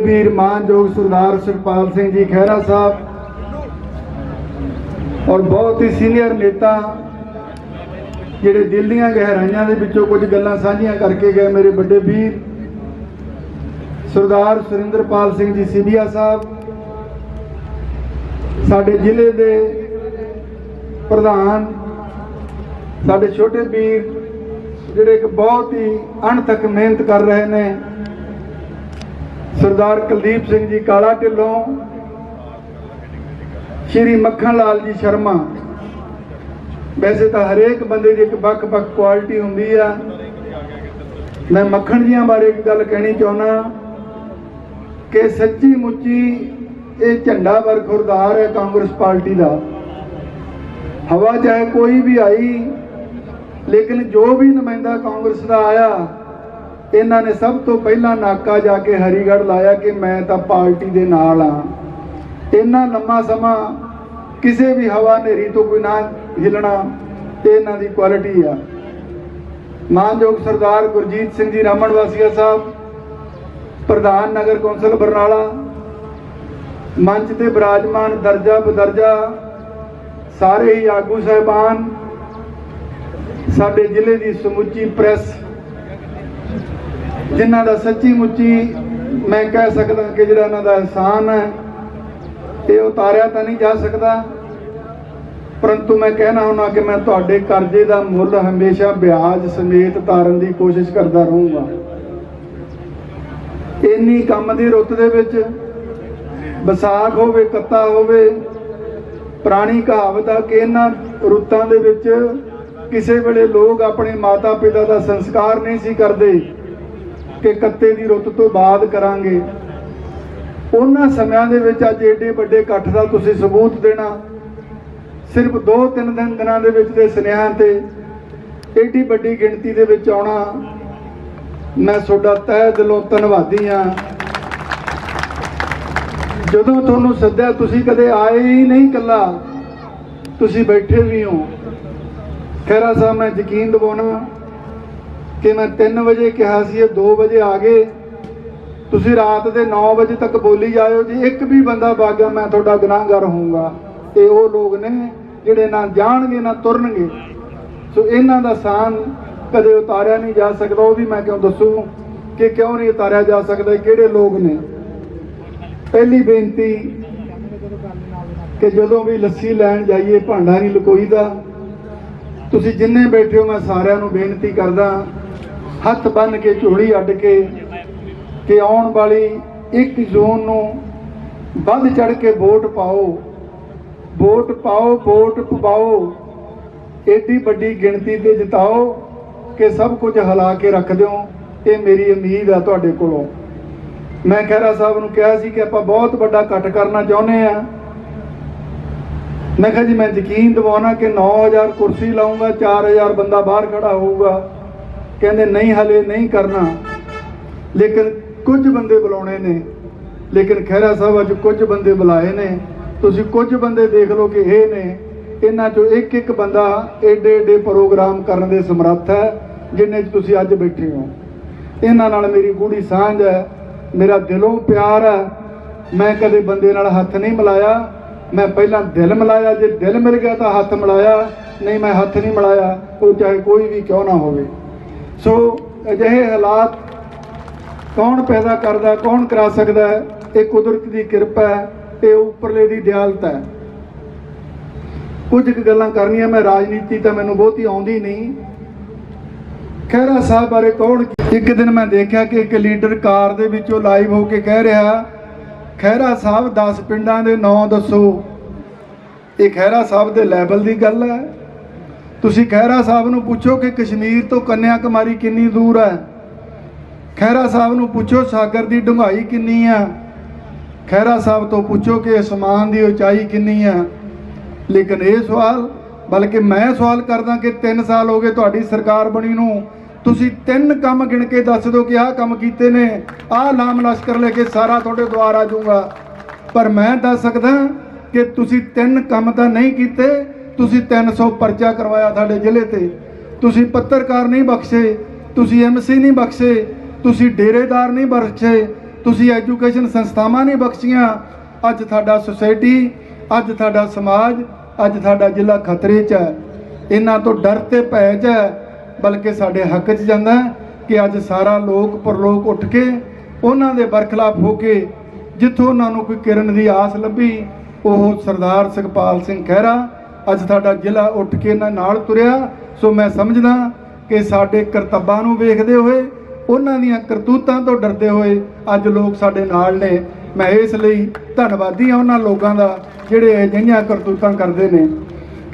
ਵੀਰ ਮਾਨਯੋਗ ਸਰਦਾਰ ਸੁਖਪਾਲ ਸਿੰਘ ਜੀ ਖਹਿਰਾ ਸਾਹਿਬ ਔਰ ਬਹੁਤ ਹੀ ਸੀਨੀਅਰ ਨੇਤਾ ਜਿਹੜੇ ਦਿਲ ਦੀਆਂ ਗਹਿਰਾਈਆਂ ਦੇ ਵਿੱਚੋਂ ਕੁਝ ਗੱਲਾਂ ਸਾਂਝੀਆਂ ਕਰਕੇ ਗਏ ਮੇਰੇ ਵੱਡੇ ਵੀਰ, ਸਰਦਾਰ ਸੁਰਿੰਦਰਪਾਲ ਸਿੰਘ ਜੀ ਸਿੱਧੀਆ ਸਾਹਿਬ, ਸਾਡੇ ਜ਼ਿਲ੍ਹੇ ਦੇ ਪ੍ਰਧਾਨ, ਸਾਡੇ ਛੋਟੇ ਵੀਰ ਜਿਹੜੇ ਇੱਕ ਬਹੁਤ ਹੀ ਅਣਥੱਕ ਮਿਹਨਤ ਕਰ ਰਹੇ ਨੇ। ਸਰਦਾਰ ਕੁਲਦੀਪ ਸਿੰਘ ਜੀ ਕਾਲਾ ਢਿੱਲੋਂ, ਸ਼੍ਰੀ ਮੱਖਣ ਲਾਲ ਜੀ ਸ਼ਰਮਾ। ਵੈਸੇ ਤਾਂ ਹਰੇਕ ਬੰਦੇ ਦੀ ਇੱਕ ਵੱਖ-ਵੱਖ ਕੁਆਲਿਟੀ ਹੁੰਦੀ ਆ। ਮੈਂ ਮੱਖਣ ਜੀਆਂ ਬਾਰੇ ਇੱਕ ਗੱਲ ਕਹਿਣੀ ਚਾਹੁੰਦਾ ਕਿ ਸੱਚੀ ਮੁੱਚੀ ਇਹ ਝੰਡਾ ਵਰਖੁਰਦਾਰ ਹੈ ਕਾਂਗਰਸ ਪਾਰਟੀ ਦਾ। ਹਵਾ ਚਾਹੇ ਕੋਈ ਵੀ ਆਈ, ਲੇਕਿਨ ਜੋ ਵੀ ਨੁਮਾਇੰਦਾ ਕਾਂਗਰਸ ਦਾ ਆਇਆ ਇਹਨਾਂ ਨੇ ਸਭ ਤੋਂ ਪਹਿਲਾਂ ਨਾਕਾ ਜਾ ਕੇ ਹਰੀਗੜ੍ਹ ਲਾਇਆ ਕਿ ਮੈਂ ਤਾਂ ਪਾਰਟੀ ਦੇ ਨਾਲ ਆ ਇੰਨਾ ਲੰਮਾ ਸਮਾਂ ਕਿਸੇ ਵੀ ਹਵਾ ਹਨੇਰੀ ਤੋਂ ਕੋਈ ਨਾ ਹਿਲਣਾ ਤੇ ਇਹਨਾਂ ਦੀ ਕੁਆਲਿਟੀ ਆ। ਮਾਨਯੋਗ ਸਰਦਾਰ ਗੁਰਜੀਤ ਸਿੰਘ ਜੀ ਰਾਮਣ ਵਾਸੀਆ ਸਾਹਿਬ, ਪ੍ਰਧਾਨ ਨਗਰ ਕੌਂਸਲ ਬਰਨਾਲਾ, ਮੰਚ ਤੇ ਬਿਰਾਜਮਾਨ ਦਰਜਾ ਬਦਰਜਾ, ਸਾਰੇ ਹੀ ਆਗੂ ਸਹਿਬਾਨ, ਸਾਡੇ ਜ਼ਿਲ੍ਹੇ ਦੀ ਸਮੁੱਚੀ ਪ੍ਰੈਸ ਜਿਨ੍ਹਾਂ ਦਾ ਸੱਚੀ ਮੁੱਚੀ ਮੈਂ ਕਹਿ ਸਕਦਾ ਕਿ ਜਿਹੜਾ ਇਹਨਾਂ ਦਾ ਅਹਿਸਾਨ ਹੈ, ਇਹ ਉਤਾਰਿਆ ਤਾਂ ਨਹੀਂ ਜਾ ਸਕਦਾ। ਪਰੰਤੂ ਮੈਂ ਕਹਿਣਾ ਹੁੰਦਾ ਕਿ ਮੈਂ ਤੁਹਾਡੇ ਕਰਜ਼ੇ ਦਾ ਮੁੱਲ ਹਮੇਸ਼ਾ ਵਿਆਜ ਸਮੇਤ ਤਾਰਨ ਦੀ ਕੋਸ਼ਿਸ਼ ਕਰਦਾ ਰਹੂੰਗਾ। ਇੰਨੀ ਕੰਮ ਦੀ ਰੁੱਤ ਦੇ ਵਿੱਚ ਵਿਸਾਖ ਹੋਵੇ, ਕੱਤਾ ਹੋਵੇ, ਪੁਰਾਣੀ ਕਹਾਵਤ ਆ ਕਿ ਇਹਨਾਂ ਰੁੱਤਾਂ ਦੇ ਵਿੱਚ ਕਿਸੇ ਵੇਲੇ ਲੋਕ ਆਪਣੇ ਮਾਤਾ ਪਿਤਾ ਦਾ ਸੰਸਕਾਰ ਨਹੀਂ ਸੀ ਕਰਦੇ। ਕਿ ਕੱਤੇ ਦੀ ਰੁੱਤ ਤੋਂ ਬਾਅਦ ਕਰਾਂਗੇ। ਉਹਨਾਂ ਸਮਿਆਂ ਦੇ ਵਿੱਚ ਅੱਜ ਏਡੇ ਵੱਡੇ ਇਕੱਠ ਦਾ ਤੁਸੀਂ ਸਬੂਤ ਦੇਣਾ। ਸਿਰਫ 2-3 ਦਿਨ ਦਿਨਾਂ ਦੇ ਵਿੱਚ ਦੇ ਸੁਨੇਹਾਂ ਤੇ ਏਡੀ ਵੱਡੀ ਗਿਣਤੀ ਦੇ ਵਿੱਚ ਆਉਣਾ। ਮੈਂ ਤੁਹਾਡਾ ਤਹਿ ਦਿਲੋਂ ਧੰਨਵਾਦੀ ਹਾਂ। ਜਦੋਂ ਤੁਹਾਨੂੰ ਸੱਦਿਆ, ਤੁਸੀਂ ਕਦੇ ਆਏ ਹੀ ਨਹੀਂ ਕੱਲਾ ਤੁਸੀਂ ਬੈਠੇ ਵੀ ਹੋ। ਖੈਰਾ ਸਾਹਿਬ, ਮੈਂ ਯਕੀਨ ਦਿਵਾਉਣਾ ਕਿ ਮੈਂ 3 ਵਜੇ ਕਿਹਾ ਸੀ, ਇਹ 2 ਵਜੇ ਆ ਗਏ। ਤੁਸੀਂ ਰਾਤ ਦੇ 9 ਵਜੇ ਤੱਕ ਬੋਲੀ ਜਾਇਓ ਜੀ। ਇੱਕ ਵੀ ਬੰਦਾ ਬਾਗਾ, ਮੈਂ ਤੁਹਾਡਾ ਗੁਨਾਹਗਰ ਹੋਊਗਾ। ਤੇ ਉਹ ਲੋਕ ਨੇ ਜਿਹੜੇ ਨਾ ਜਾਣਗੇ, ਨਾ ਤੁਰਨਗੇ। ਸੋ ਇਹਨਾਂ ਦਾ ਸਾਨ ਕਦੇ ਉਤਾਰਿਆ ਨਹੀਂ ਜਾ ਸਕਦਾ। ਉਹ ਵੀ ਮੈਂ ਕਿਉਂ ਦੱਸੂ ਕਿ ਕਿਉਂ ਨਹੀਂ ਉਤਾਰਿਆ ਜਾ ਸਕਦਾ ਕਿਹੜੇ ਲੋਕ ਨੇ? ਪਹਿਲੀ ਬੇਨਤੀ ਕਿ ਜਦੋਂ ਵੀ ਲੱਸੀ ਲੈਣ ਜਾਈਏ, ਭਾਂਡਾ ਨਹੀਂ ਲਕੋਈਦਾ। ਤੁਸੀਂ ਜਿੰਨੇ ਬੈਠੇ ਹੋ, ਮੈਂ ਸਾਰਿਆਂ ਨੂੰ ਬੇਨਤੀ ਕਰਦਾ, ਹੱਥ ਬੰਨ ਕੇ, ਝੋਲੀ ਅੱਡ ਕੇ ਕਿ ਆਉਣ ਵਾਲੀ 1 ਜੂਨ ਨੂੰ ਵੱਧ ਚੜ ਕੇ ਵੋਟ ਪਾਓ। ਵੋਟ ਪਾਓ, ਵੋਟ ਪਵਾਓ। ਏਡੀ ਵੱਡੀ ਗਿਣਤੀ ਤੇ ਜਿਤਾਓ ਕਿ ਸਭ ਕੁਝ ਹਿਲਾ ਕੇ ਰੱਖ ਦਿਓ। ਇਹ ਮੇਰੀ ਉਮੀਦ ਆ ਤੁਹਾਡੇ ਕੋਲੋਂ। ਮੈਂ ਖਹਿਰਾ ਸਾਹਿਬ ਨੂੰ ਕਿਹਾ ਸੀ ਕਿ ਆਪਾਂ ਬਹੁਤ ਵੱਡਾ ਇਕੱਠ ਕਰਨਾ ਚਾਹੁੰਦੇ ਆ ਮੈਂ ਕਿਹਾ ਜੀ, ਮੈਂ ਯਕੀਨ ਦਿਵਾਉਣਾ ਕਿ 9000 ਕੁਰਸੀ ਲਾਉਂਗਾ 4000 ਬੰਦਾ ਬਾਹਰ ਖੜਾ ਹੋਊਗਾ। ਕਹਿੰਦੇ, ਨਹੀਂ ਹਲੇ ਨਹੀਂ ਕਰਨਾ। ਲੇਕਿਨ ਕੁਝ ਬੰਦੇ ਬੁਲਾਉਣੇ ਨੇ। ਲੇਕਿਨ ਖਹਿਰਾ ਸਾਹਿਬ ਅੱਜ ਕੁਝ ਬੰਦੇ ਬੁਲਾਏ ਨੇ। ਤੁਸੀਂ ਕੁਝ ਬੰਦੇ ਦੇਖ ਲਓ ਕਿ ਇਹ ਨੇ। ਇਹਨਾਂ ਚੋਂ ਇੱਕ ਇੱਕ ਬੰਦਾ ਏਡੇ ਏਡੇ ਪ੍ਰੋਗਰਾਮ ਕਰਨ ਦੇ ਸਮਰੱਥ ਹੈ, ਜਿੰਨੇ 'ਚ ਤੁਸੀਂ ਅੱਜ ਬੈਠੇ ਹੋ। ਇਹਨਾਂ ਨਾਲ ਮੇਰੀ ਗੂੜੀ ਸਾਂਝ ਹੈ, ਮੇਰਾ ਦਿਲੋਂ ਪਿਆਰ ਹੈ। ਮੈਂ ਕਦੇ ਬੰਦੇ ਨਾਲ ਹੱਥ ਨਹੀਂ ਮਿਲਾਇਆ। ਮੈਂ ਪਹਿਲਾਂ ਦਿਲ ਮਿਲਾਇਆ, ਜੇ ਦਿਲ ਮਿਲ ਗਿਆ ਤਾਂ ਹੱਥ ਮਿਲਾਇਆ, ਨਹੀਂ ਮੈਂ ਹੱਥ ਨਹੀਂ ਮਿਲਾਇਆ, ਉਹ ਚਾਹੇ ਕੋਈ ਵੀ ਕਿਉਂ ਨਾ ਹੋਵੇ। ਸੋ ਅਜਿਹੇ ਹਾਲਾਤ ਕੌਣ ਪੈਦਾ ਕਰਦਾ, ਕੌਣ ਕਰਾ ਸਕਦਾ ਹੈ? ਇਹ ਕੁਦਰਤ ਦੀ ਕਿਰਪਾ ਹੈ, ਇਹ ਉੱਪਰਲੇ ਦੀ ਦਿਆਲਤ ਹੈ। ਕੁਝ ਗੱਲਾਂ ਕਰਨੀਆਂ, ਮੈਂ ਰਾਜਨੀਤੀ ਤਾਂ ਮੈਨੂੰ ਬਹੁਤੀ ਆਉਂਦੀ ਨਹੀਂ। ਖਹਿਰਾ ਸਾਹਿਬ ਬਾਰੇ ਕੌਣ ਇੱਕ ਦਿਨ ਮੈਂ ਦੇਖਿਆ ਕਿ ਇੱਕ ਲੀਡਰ ਕਾਰ ਦੇ ਵਿੱਚੋਂ ਲਾਈਵ ਹੋ ਕੇ ਕਹਿ ਰਿਹਾ ਖਹਿਰਾ ਸਾਹਿਬ 10 ਪਿੰਡਾਂ ਦੇ ਨਾਂ ਦੱਸੋ। ਇਹ ਖਹਿਰਾ ਸਾਹਿਬ ਦੇ ਲੈਵਲ ਦੀ ਗੱਲ ਹੈ। ਤੁਸੀਂ ਖਹਿਰਾ ਸਾਹਿਬ ਨੂੰ ਪੁੱਛੋ ਕਿ ਕਸ਼ਮੀਰ ਤੋਂ ਕੰਨਿਆ ਕੁਮਾਰੀ ਕਿੰਨੀ ਦੂਰ ਹੈ। ਖਹਿਰਾ ਸਾਹਿਬ ਨੂੰ ਪੁੱਛੋ ਸਾਗਰ ਦੀ ਡੂੰਘਾਈ ਕਿੰਨੀ ਹੈ। ਖਹਿਰਾ ਸਾਹਿਬ ਤੋਂ ਪੁੱਛੋ ਕਿ ਅਸਮਾਨ ਦੀ ਉਚਾਈ ਕਿੰਨੀ ਹੈ। ਲੇਕਿਨ ਇਹ ਸਵਾਲ, ਬਲਕਿ ਮੈਂ ਸਵਾਲ ਕਰਦਾ ਕਿ 3 ਸਾਲ ਹੋ ਗਏ ਤੁਹਾਡੀ ਸਰਕਾਰ ਬਣੀ ਨੂੰ ਤੁਸੀਂ ਤਿੰਨ ਕੰਮ ਗਿਣ ਕੇ ਦੱਸ ਦਿਓ ਕਿ ਆਹ ਕੰਮ ਕੀਤੇ ਨੇ, ਆਹ ਲਾਮ ਲਸ਼ਕਰ ਲੈ ਕੇ ਸਾਰਾ ਤੁਹਾਡੇ ਦੁਆਰ ਆ ਜਾਊਗਾ। ਪਰ ਮੈਂ ਦੱਸ ਸਕਦਾ ਕਿ ਤੁਸੀਂ ਤਿੰਨ ਕੰਮ ਤਾਂ ਨਹੀਂ ਕੀਤੇ, ਤੁਸੀਂ 300 ਪਰਚਾ ਕਰਵਾਇਆ ਸਾਡੇ ਜ਼ਿਲ੍ਹੇ ਤੇ। ਤੁਸੀਂ ਪੱਤਰਕਾਰ ਨਹੀਂ ਬਖਸ਼ੇ, ਤੁਸੀਂ ਐਮਸੀ ਨਹੀਂ ਬਖਸ਼ੇ, ਤੁਸੀਂ ਡੇਰੇਦਾਰ ਨਹੀਂ ਬਖਸ਼ੇ, ਤੁਸੀਂ ਐਜੂਕੇਸ਼ਨ ਸੰਸਥਾਵਾਂ ਨਹੀਂ ਬਖਸ਼ੀਆਂ। ਅੱਜ ਤੁਹਾਡਾ ਸੁਸਾਇਟੀ, ਅੱਜ ਤੁਹਾਡਾ ਸਮਾਜ, ਅੱਜ ਤੁਹਾਡਾ ਜ਼ਿਲ੍ਹਾ ਖਤਰੇ 'ਚ ਹੈ। ਇਹਨਾਂ ਤੋਂ ਡਰ ਤੇ ਭੈ 'ਚ ਹੈ ਬਲਕਿ ਸਾਡੇ ਹੱਕ 'ਚ ਜਾਂਦਾ ਕਿ ਅੱਜ ਸਾਰਾ ਲੋਕ ਪਰਲੋਕ ਉੱਠ ਕੇ ਉਹਨਾਂ ਦੇ ਬਰਖਲਾਫ ਹੋ ਕੇ ਜਿੱਥੋਂ ਉਹਨਾਂ ਨੂੰ ਕੋਈ ਕਿਰਨ ਦੀ ਆਸ ਲੱਭੀ, ਉਹ ਸਰਦਾਰ ਸੁਖਪਾਲ ਸਿੰਘ ਖਹਿਰਾ ਅੱਜ ਸਾਡਾ ਜ਼ਿਲ੍ਹਾ ਉੱਠ ਕੇ ਇਹਨਾਂ ਨਾਲ ਤੁਰਿਆ। ਸੋ ਮੈਂ ਸਮਝਦਾ ਕਿ ਸਾਡੇ ਕਰਤੱਬਾਂ ਨੂੰ ਵੇਖਦੇ ਹੋਏ, ਉਹਨਾਂ ਦੀਆਂ ਕਰਤੂਤਾਂ ਤੋਂ ਡਰਦੇ ਹੋਏ ਅੱਜ ਲੋਕ ਸਾਡੇ ਨਾਲ ਨੇ। ਮੈਂ ਇਸ ਲਈ ਧੰਨਵਾਦੀ ਹਾਂ ਉਹਨਾਂ ਲੋਕਾਂ ਦਾ ਜਿਹੜੇ ਅਜਿਹੀਆਂ ਕਰਤੂਤਾਂ ਕਰਦੇ ਨੇ।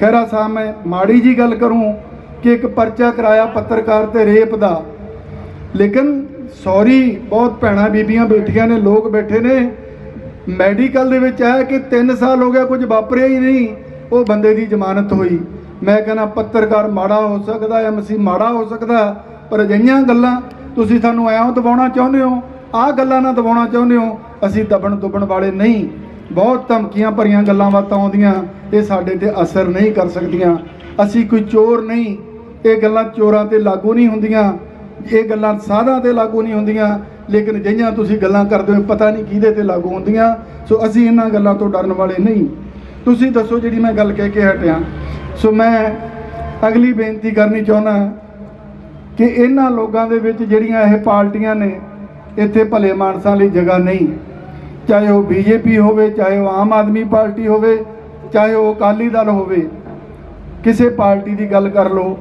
ਖਹਿਰਾ ਸਾਹਿਬ, ਮੈਂ ਮਾੜੀ ਜੀ ਗੱਲ ਕਰੂੰ। ਕਿ ਇੱਕ ਪਰਚਾ ਕਰਾਇਆ ਪੱਤਰਕਾਰ ਤੇ ਰੇਪ ਦਾ। ਲੇਕਿਨ ਸੌਰੀ, ਬਹੁਤ ਭੈਣਾਂ ਬੀਬੀਆਂ ਬੈਠੀਆਂ ਨੇ, ਲੋਕ ਬੈਠੇ ਨੇ। ਮੈਡੀਕਲ ਦੇ ਵਿੱਚ ਆਇਆ ਕਿ 3 ਸਾਲ ਹੋ ਗਿਆ ਕੁਝ ਵਾਪਰਿਆ ਹੀ ਨਹੀਂ। ਉਹ ਬੰਦੇ ਦੀ ਜ਼ਮਾਨਤ ਹੋਈ। ਮੈਂ ਕਹਿੰਦਾ, ਪੱਤਰਕਾਰ ਮਾੜਾ ਹੋ ਸਕਦਾ ਐਮਸੀ ਮਾੜਾ ਹੋ ਸਕਦਾ, ਪਰ ਅਜਿਹੀਆਂ ਗੱਲਾਂ ਤੁਸੀਂ ਸਾਨੂੰ ਐਂ ਦਬਾਉਣਾ ਚਾਹੁੰਦੇ ਹੋ, ਆਹ ਗੱਲਾਂ ਨਾ ਦਬਾਉਣਾ ਚਾਹੁੰਦੇ ਹੋ, ਅਸੀਂ ਦਬਣ ਦੁਬਣ ਵਾਲੇ ਨਹੀਂ। ਬਹੁਤ ਧਮਕੀਆਂ ਭਰੀਆਂ ਗੱਲਾਂ ਬਾਤਾਂ ਆਉਂਦੀਆਂ, ਇਹ ਸਾਡੇ ਤੇ ਅਸਰ ਨਹੀਂ ਕਰ ਸਕਦੀਆਂ। ਅਸੀਂ ਕੋਈ ਚੋਰ ਨਹੀਂ। ਇਹ ਗੱਲਾਂ ਚੋਰਾਂ ਤੇ ਲਾਗੂ ਨਹੀਂ ਹੁੰਦੀਆਂ। ਇਹ ਗੱਲਾਂ ਸਾਧਾਂ ਤੇ ਲਾਗੂ ਨਹੀਂ ਹੁੰਦੀਆਂ। ਲੇਕਿਨ ਜਿਹੀਆਂ ਤੁਸੀਂ ਗੱਲਾਂ ਕਰਦੇ ਹੋ, ਪਤਾ ਨਹੀਂ ਕਿਹਦੇ ਤੇ ਲਾਗੂ ਹੁੰਦੀਆਂ। ਸੋ ਅਸੀਂ ਇਹਨਾਂ ਗੱਲਾਂ ਤੋਂ ਡਰਨ ਵਾਲੇ ਨਹੀਂ। ਤੁਸੀਂ ਦੱਸੋ ਜਿਹੜੀ ਮੈਂ ਗੱਲ ਕਹਿ ਕੇ ਹਟਿਆ। ਸੋ ਮੈਂ ਅਗਲੀ ਬੇਨਤੀ ਕਰਨੀ ਚਾਹੁੰਦਾ ਕਿ ਇਹਨਾਂ ਲੋਕਾਂ ਦੇ ਵਿੱਚ ਜਿਹੜੀਆਂ ਇਹ ਪਾਰਟੀਆਂ ਨੇ, ਇੱਥੇ ਭਲੇ ਮਾਨਸਾਂ ਲਈ ਜਗ੍ਹਾ ਨਹੀਂ। ਚਾਹੇ ਉਹ ਬੀਜੇਪੀ ਹੋਵੇ, ਚਾਹੇ ਉਹ ਆਮ ਆਦਮੀ ਪਾਰਟੀ ਹੋਵੇ, ਚਾਹੇ ਉਹ ਅਕਾਲੀ ਦਲ ਹੋਵੇ। ਕਿਸੇ ਪਾਰਟੀ ਦੀ ਗੱਲ ਕਰ ਲਓ,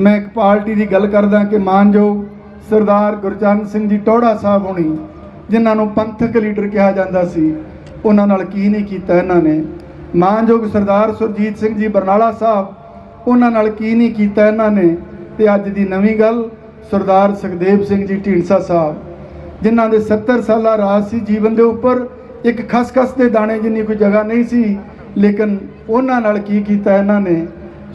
ਮੈਂ ਇੱਕ ਪਾਰਟੀ ਦੀ ਗੱਲ ਕਰਦਾ ਕਿ ਮਾਨਯੋਗ ਸਰਦਾਰ ਗੁਰਚਰਨ ਸਿੰਘ ਜੀ ਟੋੜਾ ਸਾਹਿਬ ਹੋਣੀ, ਜਿਨ੍ਹਾਂ ਨੂੰ ਪੰਥਕ ਲੀਡਰ ਕਿਹਾ ਜਾਂਦਾ ਸੀ, ਉਹਨਾਂ ਨਾਲ ਕੀ ਨਹੀਂ ਕੀਤਾ ਇਹਨਾਂ ਨੇ? ਮਾਨਯੋਗ ਸਰਦਾਰ ਸੁਰਜੀਤ ਸਿੰਘ ਜੀ ਬਰਨਾਲਾ ਸਾਹਿਬ, ਉਹਨਾਂ ਨਾਲ ਕੀ ਨਹੀਂ ਕੀਤਾ ਇਹਨਾਂ ਨੇ? ਤੇ ਅੱਜ ਦੀ ਨਵੀਂ ਗੱਲ ਸਰਦਾਰ ਸੁਖਦੇਵ ਸਿੰਘ ਜੀ ਢੀਂਡਸਾ ਸਾਹਿਬ, ਜਿਨ੍ਹਾਂ ਦੇ 70 ਸਾਲਾ ਰਾਜ ਸੀ ਜੀਵਨ ਦੇ ਉੱਪਰ ਇੱਕ ਖਸਖਸ ਦੇ ਦਾਣੇ ਜਿੰਨੀ ਕੋਈ ਜਗ੍ਹਾ ਨਹੀਂ ਸੀ, ਲੇਕਿਨ ਉਹਨਾਂ ਨਾਲ ਕੀ ਕੀਤਾ ਇਹਨਾਂ ਨੇ?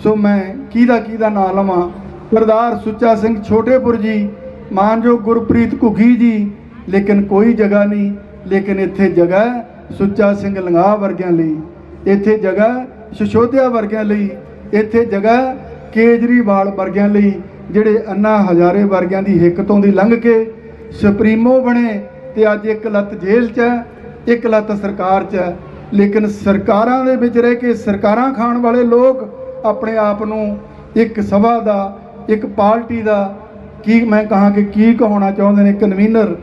ਸੋ ਮੈਂ ਕਿਹਦਾ ਕਿਹਦਾ ਨਾਂ ਲਵਾਂ? ਸਰਦਾਰ ਸੁੱਚਾ ਸਿੰਘ ਛੋਟੇਪੁਰ ਜੀ, ਮਾਨਯੋਗ ਗੁਰਪ੍ਰੀਤ ਘੁੱਗੀ ਜੀ, ਲੇਕਿਨ ਕੋਈ ਜਗ੍ਹਾ ਨਹੀਂ, ਲੇਕਿਨ ਇੱਥੇ ਜਗ੍ਹਾ ਸੁੱਚਾ ਸਿੰਘ ਲੰਗਾ ਵਰਗਿਆਂ ਲਈ। ਇੱਥੇ ਜਗ੍ਹਾ ਸ਼ਸ਼ੋਧਿਆ ਵਰਗਿਆਂ ਲਈ। ਇੱਥੇ ਜਗ੍ਹਾ ਕੇਜਰੀਵਾਲ ਵਰਗਿਆਂ ਲਈ, ਜਿਹੜੇ ਅੰਨਾ ਹਜ਼ਾਰੇ ਵਰਗਿਆਂ ਦੀ ਹਿੱਕ ਤੋਂ ਦੀ ਲੰਘ ਕੇ ਸੁਪਰੀਮੋ ਬਣੇ ਤੇ ਅੱਜ ਇੱਕ ਲੱਤ ਜੇਲ੍ਹ 'ਚ ਹੈ, ਇੱਕ ਲੱਤ ਸਰਕਾਰ 'ਚ ਹੈ। ਲੇਕਿਨ ਸਰਕਾਰਾਂ ਦੇ ਵਿੱਚ ਰਹਿ ਕੇ ਸਰਕਾਰਾਂ ਖਾਣ ਵਾਲੇ ਲੋਕ ਆਪਣੇ ਆਪ ਨੂੰ ਇੱਕ ਸਭਾ ਦਾ, ਇੱਕ ਪਾਰਟੀ ਦਾ ਕੀ ਮੈਂ ਕਹਾਂ ਕਿ ਕੀ ਕਹਾਉਣਾ ਚਾਹੁੰਦੇ ਨੇ ਕਨਵੀਨਰ?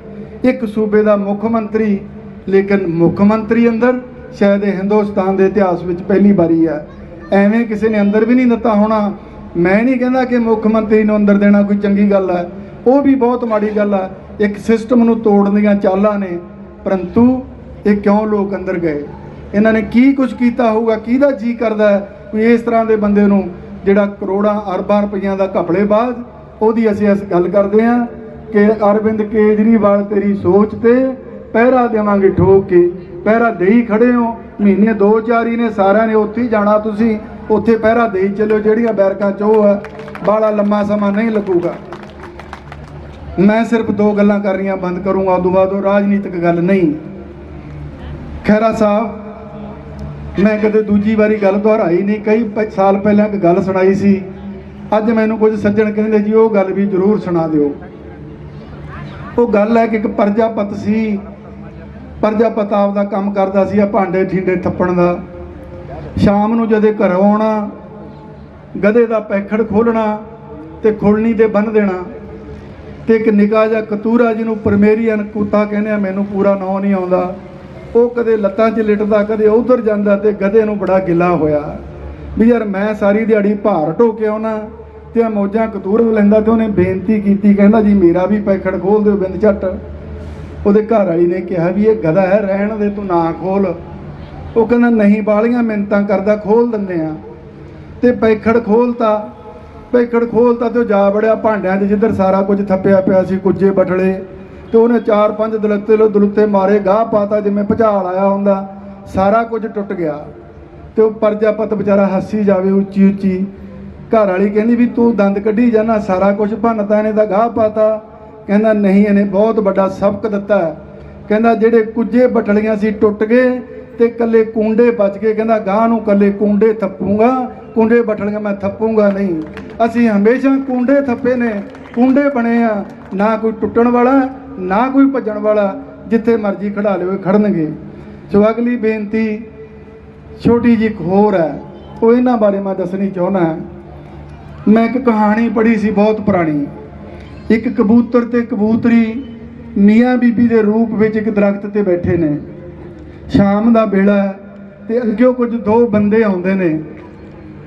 ਇੱਕ ਸੂਬੇ ਦਾ ਮੁੱਖ ਮੰਤਰੀ, ਲੇਕਿਨ ਮੁੱਖ ਮੰਤਰੀ ਅੰਦਰ ਸ਼ਾਇਦ ਇਹ ਹਿੰਦੁਸਤਾਨ ਦੇ ਇਤਿਹਾਸ ਵਿੱਚ ਪਹਿਲੀ ਵਾਰੀ ਹੈ। ਐਵੇਂ ਕਿਸੇ ਨੇ ਅੰਦਰ ਵੀ ਨਹੀਂ ਦਿੱਤਾ ਹੋਣਾ। ਮੈਂ ਨਹੀਂ ਕਹਿੰਦਾ ਕਿ ਮੁੱਖ ਮੰਤਰੀ ਨੂੰ ਅੰਦਰ ਦੇਣਾ ਕੋਈ ਚੰਗੀ ਗੱਲ ਹੈ। ਉਹ ਵੀ ਬਹੁਤ ਮਾੜੀ ਗੱਲ ਹੈ। ਇੱਕ ਸਿਸਟਮ ਨੂੰ ਤੋੜਨ ਦੀਆਂ ਚਾਲਾਂ ਨੇ। ਪਰੰਤੂ ਇਹ ਕਿਉਂ ਲੋਕ ਅੰਦਰ ਗਏ? ਇਹਨਾਂ ਨੇ ਕੀ ਕੁਝ ਕੀਤਾ ਹੋਊਗਾ? ਕਿਹਦਾ ਜੀ ਕਰਦਾ ਕੋਈ ਇਸ ਤਰ੍ਹਾਂ ਦੇ ਬੰਦੇ ਨੂੰ ਜਿਹੜਾ ਕਰੋੜਾਂ ਅਰਬਾਂ ਰੁਪਈਆਂ ਦਾ ਘਪਲੇਬਾਜ਼ ਉਹਦੀ ਅਸੀਂ ਇਸ ਗੱਲ ਕਰਦੇ ਹਾਂ ਕਿ ਅਰਵਿੰਦ ਕੇਜਰੀਵਾਲ ਤੇਰੀ ਸੋਚ ਤੇ ਪਹਿਰਾ ਦੇਵਾਂਗੇ ਠੋਕ ਕੇ, ਪਹਿਰਾ ਦੇਈ ਖੜੇ ਹੋ। ਮਹੀਨੇ ਦੋ ਚਾਰ ਹੀ ਨੇ, ਸਾਰਿਆਂ ਨੇ ਉੱਥੇ ਹੀ ਜਾਣਾ ਤੁਸੀਂ, ਉੱਥੇ ਪਹਿਰਾ ਦੇਈ ਚੱਲਿਓ, ਜਿਹੜੀਆਂ ਬੈਰਕਾਂ ਚੋ ਹੈ ਬਾਲਾ ਲੰਮਾ ਸਮਾਂ ਨਹੀਂ ਲੱਗੂਗਾ। ਮੈਂ ਸਿਰਫ ਦੋ ਗੱਲਾਂ ਕਰਨੀਆਂ ਬੰਦ ਕਰੂੰਗਾ, ਉਦੋਂ ਬਾਅਦ ਉਹ ਰਾਜਨੀਤਿਕ ਗੱਲ ਨਹੀਂ। ਖੈਰਾ ਸਾਹਿਬ ਮੈਂ ਕਦੇ ਦੂਜੀ ਵਾਰੀ ਗੱਲ ਦੁਹਰਾਈ ਨਹੀਂ। ਕਈ ਸਾਲ ਪਹਿਲਾਂ ਇੱਕ ਗੱਲ ਸੁਣਾਈ ਸੀ। ਅੱਜ ਮੈਨੂੰ ਕੁਝ ਸੱਜਣ ਕਹਿੰਦੇ ਜੀ, ਉਹ ਗੱਲ ਵੀ ਜ਼ਰੂਰ ਸੁਣਾ ਦਿਓ। ਉਹ ਗੱਲ ਹੈ ਕਿ ਇੱਕ ਪ੍ਰਜਾਪਤ ਸੀ। ਪ੍ਰਜਾਪਤ ਆਪਦਾ ਕੰਮ ਕਰਦਾ ਸੀ, ਆ ਭਾਂਡੇ ਠਿੰਡੇ ਥੱਪਣ ਦਾ। ਸ਼ਾਮ ਨੂੰ ਜਦੇ ਘਰੋਂ ਆਉਣਾ, ਗਧੇ ਦਾ ਪੈਖੜ ਖੋਲਣਾ ਤੇ ਖੁਰਣੀ ਤੇ ਬੰਨ ਦੇਣਾ ਤੇ ਇੱਕ ਨਿਕਾ ਜਿਹਾ ਕਤੂਰਾ ਜਿਹਨੂੰ ਪਰਮੇਰੀਅਨ ਕੁੱਤਾ ਕਹਿੰਦੇ ਆ, ਮੈਨੂੰ ਪੂਰਾ ਨਾਂ ਨਹੀਂ ਆਉਂਦਾ। ਉਹ ਕਦੇ ਲੱਤਾਂ 'ਚ ਲਿਟਦਾ, ਕਦੇ ਉਧਰ ਜਾਂਦਾ ਤੇ ਗਧੇ ਨੂੰ ਬੜਾ ਗਿਲਾ ਹੋਇਆ। ਵੀ ਯਾਰ ਮੈਂ ਸਾਰੀ ਦਿਹਾੜੀ ਭਾਰ ਢੋ ਕੇ ਆਉਣਾ ਤੇ ਆ ਮੌਜਾਂ ਕਤੂਰ ਲੈਂਦਾ ਤੇ ਉਹਨੇ ਬੇਨਤੀ ਕੀਤੀ, ਕਹਿੰਦਾ ਜੀ ਮੇਰਾ ਵੀ ਪੈਖੜ ਖੋਲ ਦਿਓ ਬਿੰਦ ਝੱਟ। ਉਹਦੇ ਘਰ ਵਾਲੀ ਨੇ ਕਿਹਾ ਵੀ ਇਹ ਗਧਾ ਹੈ, ਰਹਿਣ ਦੇ, ਤੂੰ ਨਾ ਖੋਲ। ਉਹ ਕਹਿੰਦਾ, ਨਹੀਂ ਬਾਲੀਆਂ ਮਿੰਤਾਂ ਕਰਦਾ, ਖੋਲ ਦਿੰਦੇ ਆ ਤੇ ਪੈਖੜ ਖੋਲਤਾ ਪੈਖੜ ਖੋਲਤਾ ਤੇ ਉਹ ਜਾ ਬੜਿਆ ਭਾਂਡਿਆਂ 'ਚ ਜਿੱਧਰ ਸਾਰਾ ਕੁਝ ਥੱਪਿਆ ਪਿਆ ਸੀ, ਕੁੱਜੇ, ਬਟਲੇ। ਤੇ ਉਹਨੇ ਚਾਰ ਪੰਜ ਦਲੱਤੇ ਲੋ ਦਲੁੱਤੇ ਮਾਰੇ, ਗਾਹ ਪਾਤਾ ਜਿਵੇਂ ਭਜਾਲ ਆਇਆ ਹੁੰਦਾ, ਸਾਰਾ ਕੁਝ ਟੁੱਟ ਗਿਆ। ਤੇ ਉਹ ਪਰਜਾਪਤ ਵਿਚਾਰਾ ਹੱਸੀ ਜਾਵੇ ਉੱਚੀ ਉੱਚੀ। ਘਰ ਵਾਲੀ ਕਹਿੰਦੀ ਵੀ ਤੂੰ ਦੰਦ ਕੱਢੀ ਜਾਣਾ ਸਾਰਾ ਕੁਝ ਭੰਨਤਾ ਇਹਨੇ ਤਾਂ ਗਾਹ ਪਾਤਾ। ਕਹਿੰਦਾ ਨਹੀਂ, ਇਹਨੇ ਬਹੁਤ ਵੱਡਾ ਸਬਕ ਦਿੱਤਾ। ਕਹਿੰਦਾ ਜਿਹੜੇ ਕੁੱਜੇ ਬਟਲੀਆਂ ਸੀ ਟੁੱਟ ਗਏ ਤੇ ਕੱਲੇ ਕੁੰਡੇ ਬਚ ਗਏ। ਕਹਿੰਦਾ ਗਾਹ ਨੂੰ ਕੱਲੇ ਕੁੰਡੇ ਥੱਪੂਗਾ, ਕੁੰਡੇ ਬਟਲੀਆਂ ਮੈਂ ਥੱਪੂਗਾ ਨਹੀਂ। ਅਸੀਂ ਹਮੇਸ਼ਾ ਕੁੰਡੇ ਥੱਪੇ ਨੇ, ਕੁੰਡੇ ਬਣੇ ਆ, ਨਾ ਕੋਈ ਟੁੱਟਣ ਵਾਲਾ ਨਾ ਕੋਈ ਭੱਜਣ ਵਾਲਾ ਜਿੱਥੇ ਮਰਜ਼ੀ ਖੜਾ ਲਿਓ ਇਹ ਖੜਨਗੇ। ਸੋ ਅਗਲੀ ਬੇਨਤੀ ਛੋਟੀ ਜਿਹੀ ਇੱਕ ਹੋਰ ਹੈ, ਉਹ ਇਹਨਾਂ ਬਾਰੇ ਮੈਂ ਦੱਸਣੀ ਚਾਹੁੰਦਾ ਮੈਂ ਇੱਕ ਕਹਾਣੀ ਪੜ੍ਹੀ ਸੀ ਬਹੁਤ ਪੁਰਾਣੀ। ਇੱਕ ਕਬੂਤਰ ਤੇ ਕਬੂਤਰੀ ਮੀਆਂ ਬੀਬੀ ਦੇ ਰੂਪ ਵਿੱਚ ਇੱਕ ਦਰਖਤ ਤੇ ਬੈਠੇ ਨੇ। ਸ਼ਾਮ ਦਾ ਵੇਲਾ ਹੈ ਤੇ ਅੱਗੇ ਕੁਝ ਦੋ ਬੰਦੇ ਆਉਂਦੇ ਨੇ।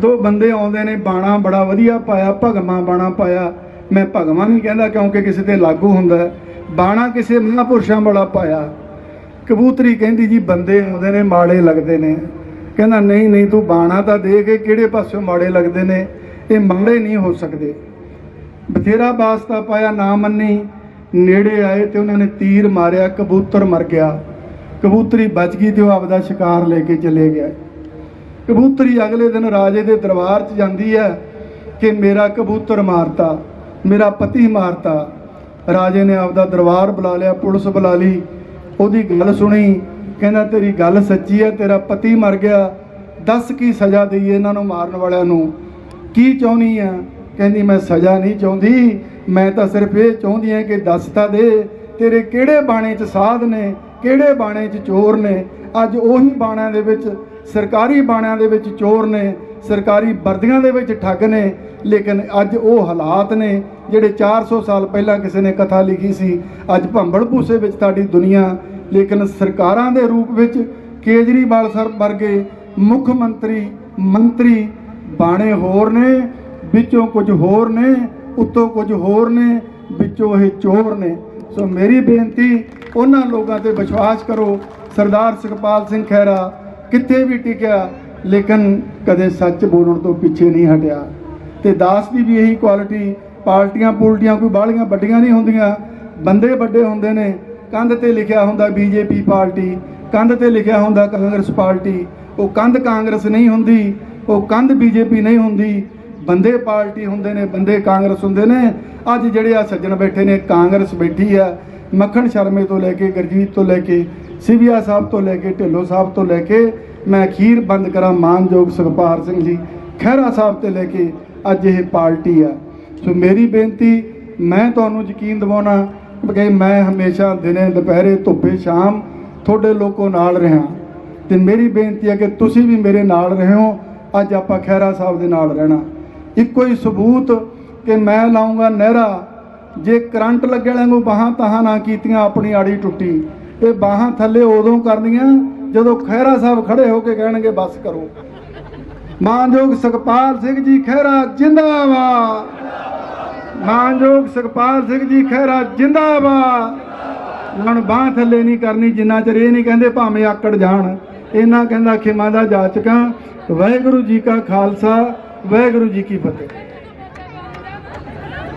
ਦੋ ਬੰਦੇ ਆਉਂਦੇ ਨੇ, ਬਾਣਾ ਬੜਾ ਵਧੀਆ ਪਾਇਆ ਭਗਮਾ ਬਾਣਾ ਪਾਇਆ। ਮੈਂ ਭਗਮਾ ਨਹੀਂ ਕਹਿੰਦਾ ਕਿਉਂਕਿ ਕਿਸੇ ਤੇ ਲਾਗੂ ਹੁੰਦਾ ਹੈ। ਬਾਣਾ ਕਿਸੇ ਮਹਾਂਪੁਰਸ਼ਾਂ ਵਾਲਾ ਪਾਇਆ। ਕਬੂਤਰੀ ਕਹਿੰਦੀ ਜੀ, ਬੰਦੇ ਆਉਂਦੇ ਨੇ, ਮਾੜੇ ਲੱਗਦੇ ਨੇ। ਕਹਿੰਦਾ, ਨਹੀਂ ਨਹੀਂ, ਤੂੰ ਬਾਣਾ ਤਾਂ ਦੇ ਕੇ ਕਿਹੜੇ ਪਾਸਿਓਂ ਮਾੜੇ ਲੱਗਦੇ ਨੇ? ਇਹ ਮਾੜੇ ਨਹੀਂ ਹੋ ਸਕਦੇ। ਬਥੇਰਾ ਵਾਸਤਾ ਪਾਇਆ, ਨਾ ਮੰਨੀ। ਨੇੜੇ ਆਏ ਤੇ ਉਹਨਾਂ ਨੇ ਤੀਰ ਮਾਰਿਆ, ਕਬੂਤਰ ਮਰ ਗਿਆ। ਕਬੂਤਰੀ ਬਚ ਗਈ ਤੇ ਉਹ ਆਪਦਾ ਸ਼ਿਕਾਰ ਲੈ ਕੇ ਚਲੇ ਗਿਆ। ਕਬੂਤਰੀ ਅਗਲੇ ਦਿਨ ਰਾਜੇ ਦੇ ਦਰਬਾਰ 'ਚ ਜਾਂਦੀ ਹੈ ਕਿ, ਮੇਰਾ ਕਬੂਤਰ ਮਾਰਤਾ, ਮੇਰਾ ਪਤੀ ਮਾਰਤਾ ਰਾਜੇ ਨੇ ਆਪਦਾ ਦਰਬਾਰ ਬੁਲਾ ਲਿਆ, ਪੁਲਿਸ ਬੁਲਾ ਲਈ। ਉਹਦੀ ਗੱਲ ਸੁਣੀ, ਕਹਿੰਦਾ, ਤੇਰੀ ਗੱਲ ਸੱਚੀ ਹੈ, ਤੇਰਾ ਪਤੀ ਮਰ ਗਿਆ। ਦੱਸ ਕੀ ਸਜ਼ਾ ਦਈਏ ਇਹਨਾਂ ਨੂੰ ਮਾਰਨ ਵਾਲਿਆਂ ਨੂੰ? ਕੀ ਚਾਹੁੰਦੀ ਆ ਕਹਿੰਦੀ, ਮੈਂ ਸਜ਼ਾ ਨਹੀਂ ਚਾਹੁੰਦੀ। ਮੈਂ ਤਾਂ ਸਿਰਫ ਇਹ ਚਾਹੁੰਦੀ ਆ ਕਿ ਦੱਸ ਤਾਂ ਦੇ, ਤੇਰੇ ਕਿਹੜੇ ਬਾਣੇ 'ਚ ਸਾਧ ਨੇ, ਕਿਹੜੇ ਬਾਣੇ 'ਚ ਚੋਰ ਨੇ? ਅੱਜ ਉਹੀ ਬਾਣਿਆਂ ਦੇ ਵਿੱਚ, ਸਰਕਾਰੀ ਬਾਣਿਆਂ ਦੇ ਵਿੱਚ ਚੋਰ ਨੇ, ਸਰਕਾਰੀ ਵਰਦੀਆਂ ਦੇ ਵਿੱਚ ਠੱਗ ਨੇ। ਲੇਕਿਨ ਅੱਜ ਉਹ ਹਾਲਾਤ ਨੇ ਜਿਹੜੇ 400 ਸਾਲ ਪਹਿਲਾਂ ਕਿਸੇ ਨੇ ਕਥਾ ਲਿਖੀ ਸੀ। ਅੱਜ ਭੰਬਲ ਭੂਸੇ ਵਿੱਚ ਸਾਡੀ ਦੁਨੀਆ, ਲੇਕਿਨ ਸਰਕਾਰਾਂ ਦੇ ਰੂਪ ਵਿੱਚ ਕੇਜਰੀਵਾਲ ਸਰ ਵਰਗੇ ਮੁੱਖ ਮੰਤਰੀ ਮੰਤਰੀ ਬਾਣੇ ਹੋਰ ਨੇ, ਵਿੱਚੋਂ ਕੁਝ ਹੋਰ ਨੇ, ਉੱਤੋਂ ਕੁਝ ਹੋਰ ਨੇ, ਵਿੱਚੋਂ ਇਹ ਚੋਰ ਨੇ। ਸੋ ਮੇਰੀ ਬੇਨਤੀ, ਉਹਨਾਂ ਲੋਕਾਂ ਤੇ ਵਿਸ਼ਵਾਸ ਕਰੋ। ਸਰਦਾਰ ਸੁਖਪਾਲ ਸਿੰਘ ਖਹਿਰਾ ਕਿੱਥੇ ਵੀ ਟਿਕਿਆ, ਲੇਕਿਨ ਕਦੇ ਸੱਚ ਬੋਲਣ ਤੋਂ ਪਿੱਛੇ ਨਹੀਂ ਹਟਿਆ। ਤੇ ਦਾਸ ਦੀ ਵੀ ਇਹੀ ਕੁਆਲਿਟੀ ਪਾਰਟੀਆਂ ਪੁਲਟੀਆਂ ਕੋਈ ਬਾਹਲੀਆਂ ਵੱਡੀਆਂ ਨਹੀਂ ਹੁੰਦੀਆਂ, ਬੰਦੇ ਵੱਡੇ ਹੁੰਦੇ ਨੇ। ਕੰਧ ਤੇ ਲਿਖਿਆ ਹੁੰਦਾ ਬੀਜੇਪੀ ਪਾਰਟੀ, ਕੰਧ ਤੇ ਲਿਖਿਆ ਹੁੰਦਾ ਕਾਂਗਰਸ ਪਾਰਟੀ। ਉਹ ਕੰਧ ਕਾਂਗਰਸ ਨਹੀਂ ਹੁੰਦੀ, ਉਹ ਕੰਧ ਬੀਜੇਪੀ ਨਹੀਂ ਹੁੰਦੀ। ਬੰਦੇ ਪਾਰਟੀ ਹੁੰਦੇ ਨੇ, ਬੰਦੇ ਕਾਂਗਰਸ ਹੁੰਦੇ ਨੇ। ਅੱਜ ਜਿਹੜੇ ਆ ਸੱਜਣ ਬੈਠੇ ਨੇ, ਕਾਂਗਰਸ ਬੈਠੀ ਆ, ਮੱਖਣ ਸ਼ਰਮੇ ਤੋਂ ਲੈ ਕੇ, ਗਰਜੀਤ ਤੋਂ ਲੈ ਕੇ ਸਿਵਿਆ ਸਾਹਿਬ ਤੋਂ ਲੈ ਕੇ, ਢਿੱਲੋਂ ਸਾਹਿਬ ਤੋਂ ਲੈ ਕੇ, ਮੈਂ ਅਖੀਰ ਬੰਦ ਕਰਾਂ ਮਾਨਯੋਗ ਸੁਖਪਾਲ ਸਿੰਘ ਜੀ, ਖਹਿਰਾ ਸਾਹਿਬ ਤੇ ਲੈ ਕੇ ਅੱਜ ਇਹ ਪਾਰਟੀ ਆ। ਸੋ ਮੇਰੀ ਬੇਨਤੀ, ਮੈਂ ਤੁਹਾਨੂੰ ਯਕੀਨ ਦਿਵਾਉਣਾ ਕਿ ਮੈਂ ਹਮੇਸ਼ਾ ਦਿਨੇ, ਦੁਪਹਿਰੇ, ਧੁੱਪੇ, ਸ਼ਾਮ ਤੁਹਾਡੇ ਲੋਕੋ ਨਾਲ ਰਹਾ। ਤੇ ਮੇਰੀ ਬੇਨਤੀ ਹੈ ਕਿ ਤੁਸੀਂ ਵੀ ਮੇਰੇ ਨਾਲ ਰਹੋ। ਅੱਜ ਆਪਾਂ ਖਹਿਰਾ ਸਾਹਿਬ ਦੇ ਨਾਲ ਰਹਿਣਾ। ਇੱਕੋ ਹੀ ਸਬੂਤ ਕਿ ਮੈਂ ਲਾਉਂਗਾ ਨਹਿਰਾ। ਜੇ ਕਰੰਟ ਲੱਗੇ ਵਾਲਿਆਂ ਨੂੰ ਬਾਹਾਂ ਤਾਹਾਂ ਨਾ ਕੀਤੀਆਂ, ਆਪਣੀ ਆੜੀ ਟੁੱਟੀ। ਇਹ ਬਾਹਾਂ ਥੱਲੇ ਉਦੋਂ ਕਰਨੀਆਂ ਜਦੋਂ ਖਹਿਰਾ ਸਾਹਿਬ ਖੜੇ ਹੋ ਕੇ ਕਹਿਣਗੇ, ਬਸ ਕਰੋ। ਮਾਨਯੋਗ ਸੁਖਪਾਲ ਸਿੰਘ ਜੀ ਖਹਿਰਾ, ਜਿੰਦਾਬਾਦ। ਮਾਨਯੋਗ ਸੁਖਪਾਲ ਸਿੰਘ ਜੀ ਖਹਿਰਾ, ਜਿੰਦਾਬਾਦ। ਉਹਨਾਂ ਨੂੰ ਬਾਹ ਥੱਲੇ ਨਹੀਂ ਕਰਨੀ, ਜਿੰਨਾ ਚਿਰ ਇਹ ਨਹੀਂ ਕਹਿੰਦੇ ਭਾਵੇਂ ਆਕੜ ਜਾਣ। ਇਹਨਾਂ ਕਹਿੰਦਾ ਖਿਮਾ ਦਾ ਜਾਚਕਾਂ ਵਾਹਿਗੁਰੂ ਜੀ ਕਾ ਖਾਲਸਾ, ਵਾਹਿਗੁਰੂ ਜੀ ਕੀ ਫਤਿਹ।